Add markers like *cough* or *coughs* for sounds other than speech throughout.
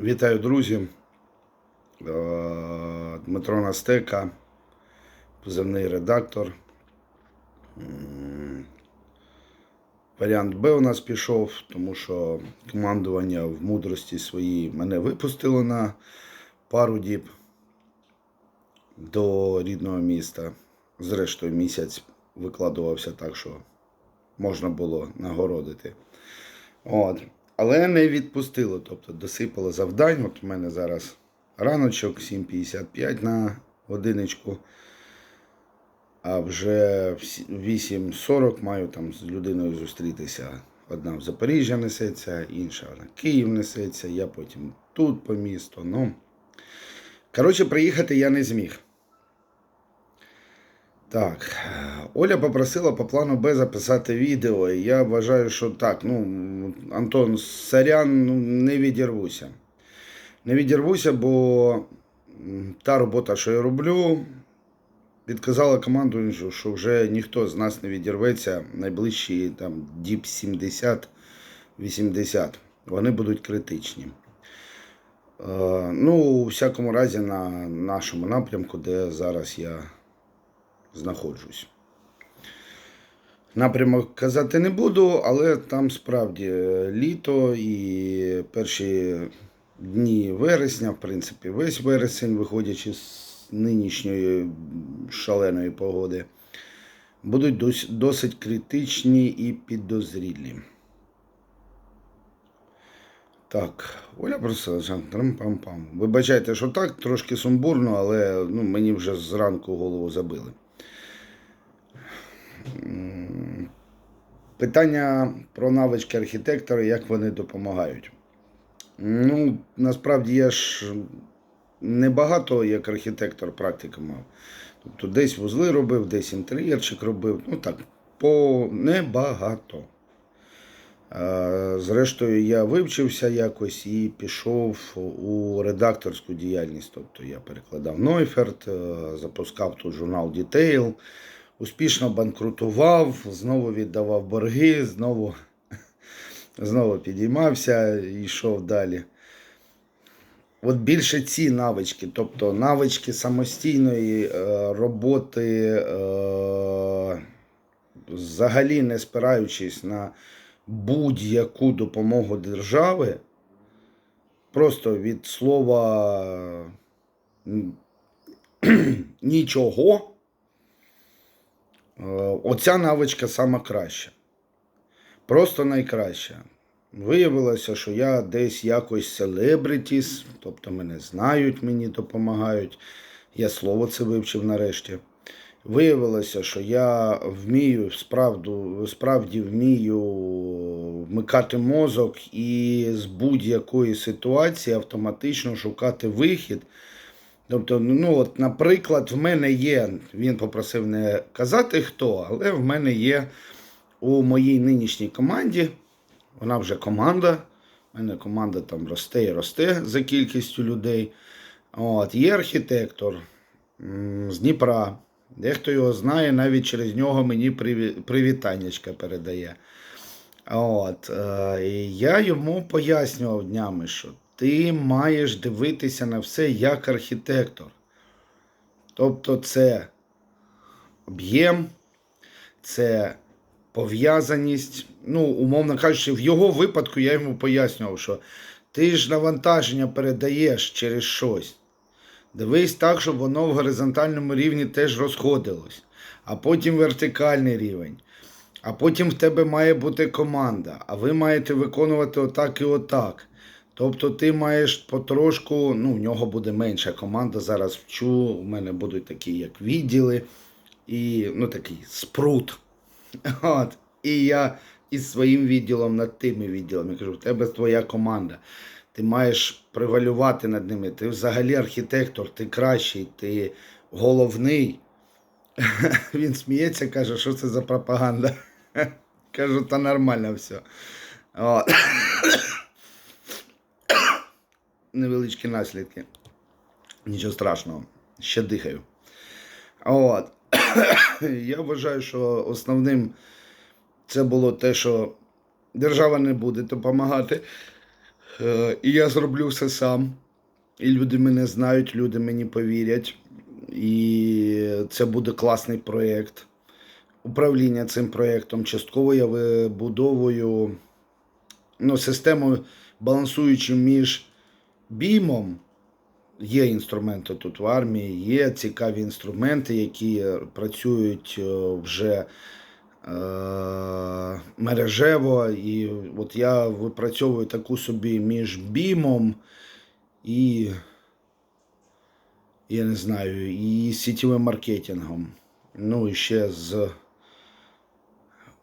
Вітаю, друзі. Е, Дмитро Настека, позивний редактор. Варіант Б у нас пішов, тому що командування в мудрості своїй мене випустило на пару діб до рідного міста. Зрештою, місяць викладувався так, що можна було нагородити. От. Але не відпустило, тобто досипало завдань. От у мене зараз раночок 7.55 на годиночку. А вже в 8.40 маю там з людиною зустрітися. Одна в Запоріжжя несеться, інша на Київ несеться, я потім тут по місту. Ну. Коротше, приїхати я не зміг. Так, Оля попросила по плану Б записати відео. Я вважаю, що так. Ну, Антон Сарян, ну, не відірвуся. Не відірвуся, бо та робота, що я роблю, підказала команду, що- що вже ніхто з нас не відірветься найближчі там діб 70-80. Вони будуть критичні. Е, ну, у всякому разі, на нашому напрямку, де зараз я знаходжусь. Напрямок казати не буду, але там справді е, літо і перші дні вересня, в принципі, весь вересень, виходячи з нинішньої шаленої погоди, будуть досить критичні і підозрілі. Так, Оля просила, трам-пам-пам. Вибачайте, що так, трошки сумбурно, але ну, мені вже зранку голову забили. Питання про навички архітектора, як вони допомагають. Ну, насправді я ж небагато як архітектор практики мав. Тобто десь вузли робив, десь інтер'єрчик робив. Ну так, по небагато. Зрештою, я вивчився якось і пішов у редакторську діяльність. Тобто я перекладав Нойферт, е, запускав тут журнал Detail, успішно банкрутував, знову віддавав борги, знову, знову підіймався і йшов далі. От більше ці навички, тобто навички самостійної е, роботи, е, взагалі не спираючись на будь-яку допомогу держави, просто від слова *clears throat* нічого, оця навичка сама краща. Просто найкраща. Виявилося, що я десь якось селебритіс, тобто мене знають, мені допомагають. Я слово це вивчив нарешті. Виявилося, що я вмію справду, справді вмію вмикати мозок і з будь-якої ситуації автоматично шукати вихід. Тобто, ну от, наприклад, в мене є, він попросив не казати хто, але в мене є у моїй нинішній команді, вона вже команда. У мене команда там росте і росте за кількістю людей. От, є архітектор з Дніпра. Дехто його знає, навіть через нього мені приві- привітаннячка передає. От, е, і я йому пояснював днями, що ти маєш дивитися на все як архітектор. Тобто це об'єм, це пов'язаність. Ну, умовно кажучи, в його випадку я йому пояснював, що ти ж навантаження передаєш через щось. Дивись так, щоб воно в горизонтальному рівні теж розходилось, а потім вертикальний рівень. А потім в тебе має бути команда, а ви маєте виконувати отак і отак. Тобто ти маєш потрошку, ну, в нього буде менша команда. Зараз вчу, у мене будуть такі, як відділи, і ну, такий спрут. *laughs* От. І я із своїм відділом над тими відділами кажу, в тебе твоя команда. Ти маєш превалювати над ними. Ти взагалі архітектор, ти кращий, ти головний. *laughs* Він сміється, каже, що це за пропаганда. *laughs* Кажу, та нормально все. От. Невеличкі наслідки. Нічого страшного. Ще дихаю. От. *coughs* Я вважаю, що основним це було те, що держава не буде допомагати. Е, І я зроблю все сам. І люди мене знають, люди мені повірять. І це буде класний проєкт. Управління цим проєктом. Частково я вибудовую ну, систему, балансуючи між бімом. Є інструменти тут в армії, є цікаві інструменти, які працюють е, вже е, мережево. І от я випрацьовую таку собі між бімом і, я не знаю, і сітєвим маркетингом. Ну і ще з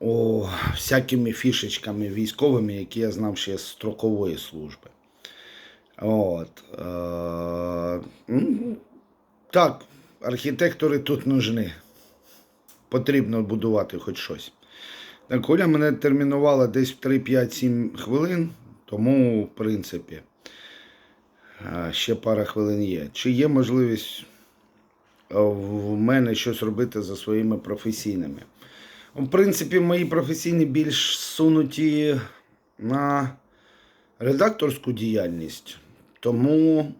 о, всякими фішечками військовими, які я знав ще з строкової служби. От. Е, так, архітектори тут нужні. Потрібно будувати хоч щось. Так, Оля мене термінувала десь 3-5-7 хвилин, тому, в принципі, е, ще пара хвилин є. Чи є можливість е, в мене щось робити за своїми професійними? В принципі, мої професійні більш сунуті на редакторську діяльність. Тому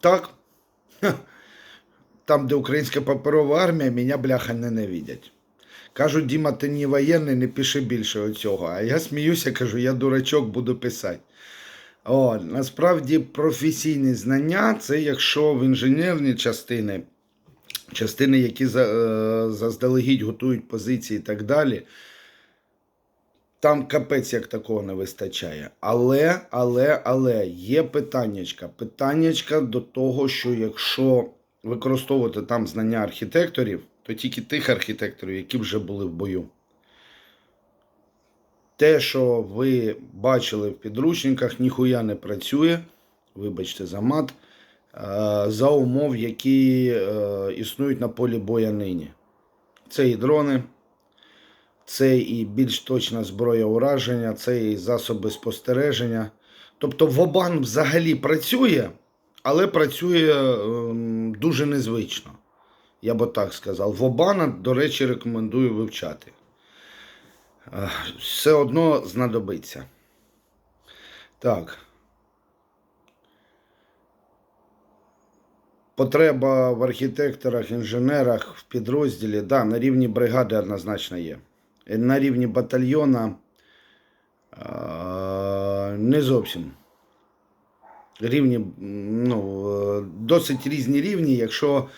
так, там, де українська паперова армія, мене бляха ненавидять. Кажуть, Діма, ти не воєнний, не пиши більше оцього. А я сміюся, кажу, я дурачок буду писати. О, насправді професійні знання це якщо в інженерні частини, частини, які е, заздалегідь готують позиції і так далі. Там капець як такого не вистачає. Але, але, але є питаннячка. Питаннячка до того, що якщо використовувати там знання архітекторів, то тільки тих архітекторів, які вже були в бою. Те, що ви бачили в підручниках, ніхуя не працює. Вибачте за мат. е, За умов, які е, існують на полі боя нині. Це і дрони, це і більш точна зброя ураження, це і засоби спостереження. Тобто Вобан взагалі працює, але працює ем, дуже незвично. Я би так сказав. Вобана, до речі, рекомендую вивчати. Е, Все одно знадобиться. Так. Потреба в архітекторах, інженерах в підрозділі, да, на рівні бригади однозначно є. На рівні батальйона е, не зовсім. Рівні, ну, е, досить різні рівні. Якщо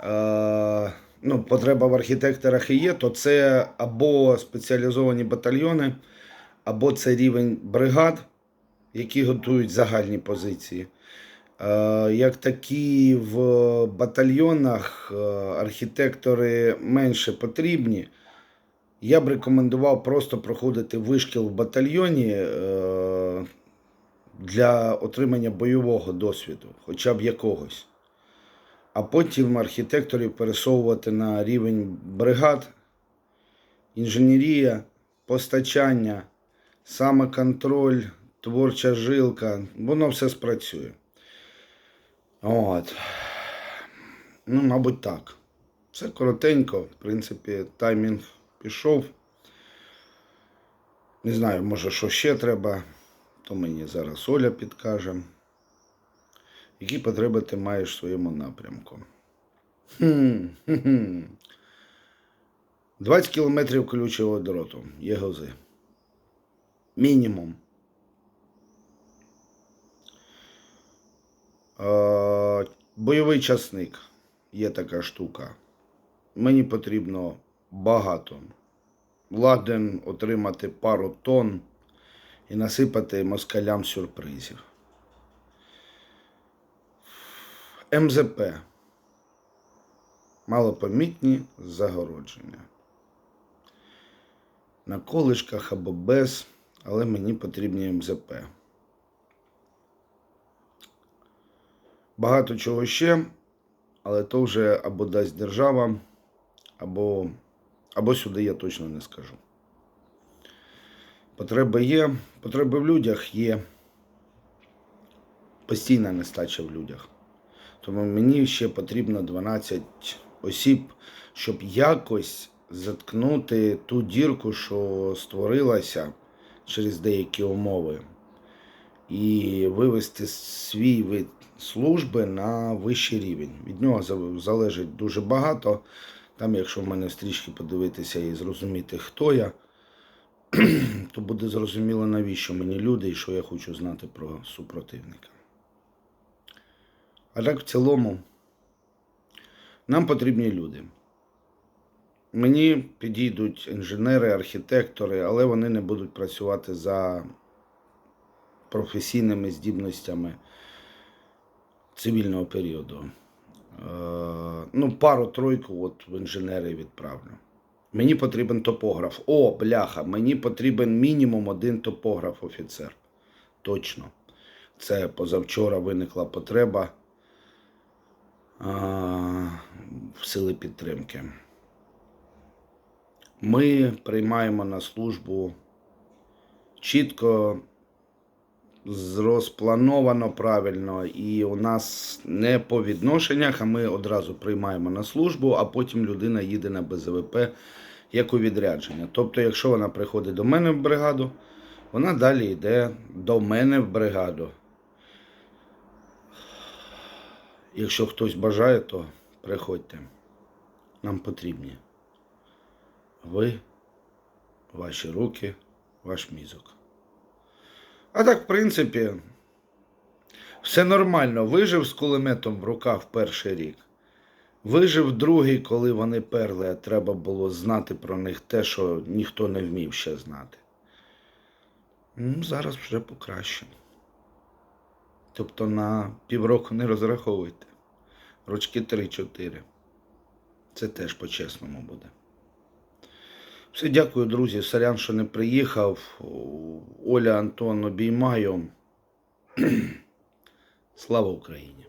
е, ну, потреба в архітекторах і є, то це або спеціалізовані батальйони, або це рівень бригад, які готують загальні позиції. Е, Як такі в батальйонах е, архітектори менше потрібні, я б рекомендував просто проходити вишкіл в батальйоні е, для отримання бойового досвіду, хоча б якогось. А потім архітекторів пересовувати на рівень бригад, інженерія, постачання, самоконтроль, творча жилка, воно все спрацює. От. Ну, мабуть, так. Все коротенько, в принципі, таймінг пішов. Не знаю, може, що ще треба, то мені зараз Оля підкаже. Які потреби ти маєш в своєму напрямку? Хм, хм-хм. 20 кілометрів колючого дроту. Є гози. Мінімум. Е, бойовий часник. Є така штука. Мені потрібно багато. Ладен отримати пару тонн і насипати москалям сюрпризів. МЗП. Малопомітні загородження. На колишках або без, але мені потрібні МЗП. Багато чого ще, але то вже або дасть держава, або, або сюди я точно не скажу. Потреби є, потреби в людях є. Постійна нестача в людях. Тому мені ще потрібно 12 осіб, щоб якось заткнути ту дірку, що створилася через деякі умови і вивести свій вид служби на вищий рівень. Від нього залежить дуже багато. Там, якщо в мене стрічки подивитися і зрозуміти, хто я, *clears throat* то буде зрозуміло, навіщо мені люди і що я хочу знати про супротивника. А так в цілому, нам потрібні люди. Мені підійдуть інженери, архітектори, але вони не будуть працювати за професійними здібностями цивільного періоду. Е, ну, пару-тройку от в інженери відправлю. Мені потрібен топограф. О, бляха, мені потрібен мінімум один топограф офіцер. Точно. Це позавчора виникла потреба а, в сили підтримки. Ми приймаємо на службу чітко, розплановано правильно, і у нас не по відношеннях, а ми одразу приймаємо на службу, а потім людина їде на БЗВП як у відрядження. Тобто, якщо вона приходить до мене в бригаду, вона далі йде до мене в бригаду. Якщо хтось бажає, то приходьте. Нам потрібні. Ви, ваші руки, ваш мізок. А так, в принципі, все нормально. Вижив з кулеметом в руках перший рік. Вижив другий, коли вони перли, а треба було знати про них те, що ніхто не вмів ще знати. Ну, зараз вже покраще. Тобто на півроку не розраховуйте. Рочки 3-4. Це теж по-чесному буде. Все, дякую, друзі. Сорян, що не приїхав. Оля Антон обіймаю. *clears throat* Слава Україні!